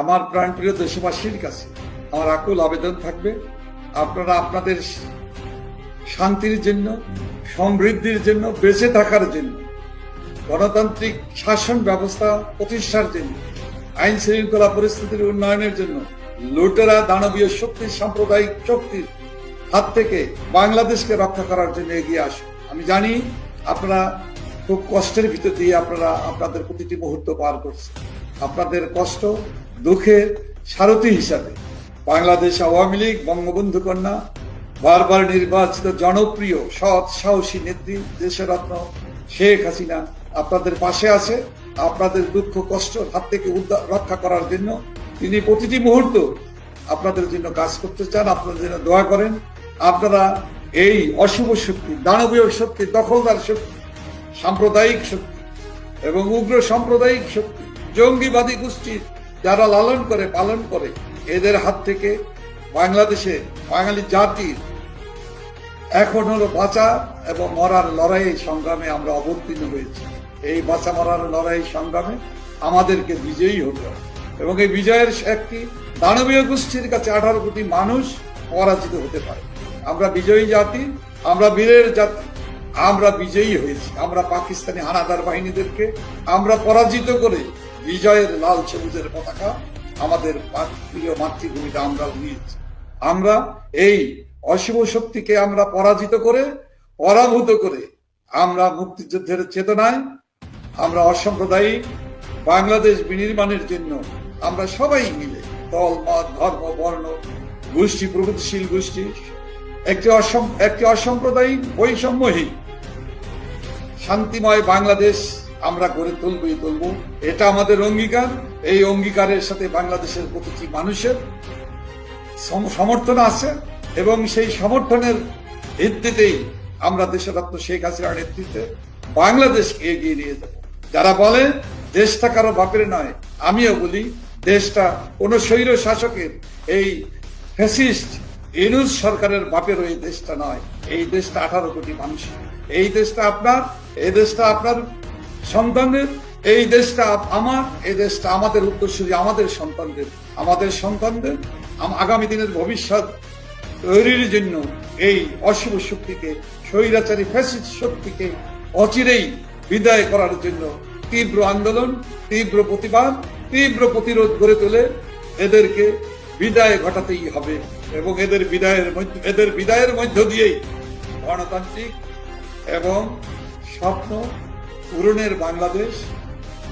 আমার প্রাণপ্রিয় দেশবাসীর কাছে আমার আকুল আবেদন থাকবে। আপনারা আপনাদের শান্তির জন্য, সমৃদ্ধির জন্য, বেঁচে থাকার জন্য, গণতান্ত্রিক শাসন ব্যবস্থা প্রতিষ্ঠার জন্য, আইন শৃঙ্খলা পরিস্থিতির উন্নয়নের জন্য, লুটেরা দানবীয় শক্তি সাম্প্রদায়িক শক্তির হাত থেকে বাংলাদেশকে রক্ষা করার জন্য এগিয়ে আসুন। আমি জানি আপনারা খুব কষ্টের ভিতর দিয়ে আপনারা আপনাদের প্রতিটি মুহূর্ত পার করছেন। আপনাদের কষ্ট, দুঃখের সারথি হিসাবে। বাংলাদেশ আওয়ামী লীগ বঙ্গবন্ধু কন্যা বারবার নির্বাচিত জনপ্রিয়, সৎ, সাহসী নেত্রী দেশরত্ন শেখ হাসিনা আপনাদের পাশে আছে। আপনাদের দুঃখ, কষ্ট হাত থেকে উদ্ধার, রক্ষা করার জন্য তিনি প্রতিটি মুহূর্ত আপনাদের জন্য কাজ করতে চান, আপনাদের জন্য দোয়া করেন। আপনারা এই অশুভ শক্তি, দানবীয় শক্তি, দখলদার শক্তি, সাম্প্রদায়িক শক্তি এবং উগ্র সাম্প্রদায়িক শক্তি জঙ্গিবাদী গোষ্ঠীর যারা লালন করে, পালন করে, এদের হাত থেকে বাংলাদেশে বাঙালি জাতির এখন হলো বাঁচা এবং মরার লড়াই সংগ্রামে আমরা অবতীর্ণ হয়েছি। এই বাঁচা, মরার লড়াই সংগ্রামে আমাদেরকে বিজয়ী হতে হবে। এবং এই বিজয়ের একটি দানবীয় গোষ্ঠীর কাছে আঠারো কোটি মানুষ পরাজিত হতে পারে। আমরা বিজয়ী জাতি, আমরা বীরের জাতি, আমরা বিজয়ী হয়েছি। আমরা পাকিস্তানি হানাদার বাহিনীদেরকে আমরা পরাজিত করে বিজয়ের লাল সবুজের পতাকা আমাদের প্রিয় মাতৃভূমিতে আমরা উড়িয়েছি আমরা এই অশুভ শক্তিকে আমরা পরাজিত করে, পরাভূত করে আমরা মুক্তিযুদ্ধের চেতনায়, আমরা অসাম্প্রদায়িক বাংলাদেশ বিনির্মাণের জন্য আমরা সবাই মিলে দল, মত, ধর্ম, বর্ণ, গোষ্ঠী, প্রগতিশীল গোষ্ঠী, একটি অসম, একটি অসাম্প্রদায়িক বৈষম্যহীন শান্তিময় বাংলাদেশ আমরা গড়ে তুলবই তুলব। এটা আমাদের অঙ্গীকার। এই অঙ্গীকারের সাথে বাংলাদেশের প্রতিটি মানুষের সমর্থন আছে এবং সেই সমর্থনের ভিত্তিতেই আমরা দেশরত্ন শেখ হাসিনার নেতৃত্বে বাংলাদেশকে এগিয়ে নিয়ে যাব। যারা বলে, দেশটা কারও বাপের নয়, আমিও বলি, দেশটা কোন স্বৈর শাসকের, এই ফ্যাসিস্ট ইনুস সরকারের বাপের ওই দেশটা নয়। এই দেশটা আঠারো কোটি মানুষ। এই দেশটা আপনার, এই দেশটা আপনার সন্তানদের, এই দেশটা আমার, এই দেশটা আমাদের উত্তরসূরি আমাদের সন্তানদের আমাদের সন্তানদের আগামী দিনের ভবিষ্যৎ তৈরির জন্য এই অশুভ শক্তিকে, স্বৈরাচারী ফ্যাসিস্ট শক্তিকে অচিরেই বিদায় করার জন্য তীব্র আন্দোলন, তীব্র প্রতিবাদ, তীব্র প্রতিরোধ গড়ে তোলে এদেরকে বিদায় ঘটাতেই হবে এবং এদের বিদায়ের এদের বিদায়ের মধ্য দিয়েই গণতান্ত্রিক এবং স্বপ্ন পূরণের বাংলাদেশ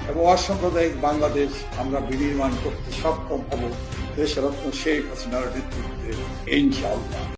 এবং অসাম্প্রদায়িক বাংলাদেশ আমরা বিনির্মাণ করতে সক্ষম হব দেশরত্ন শেখ হাসিনার নেতৃত্বে, ইনশাআল্লাহ।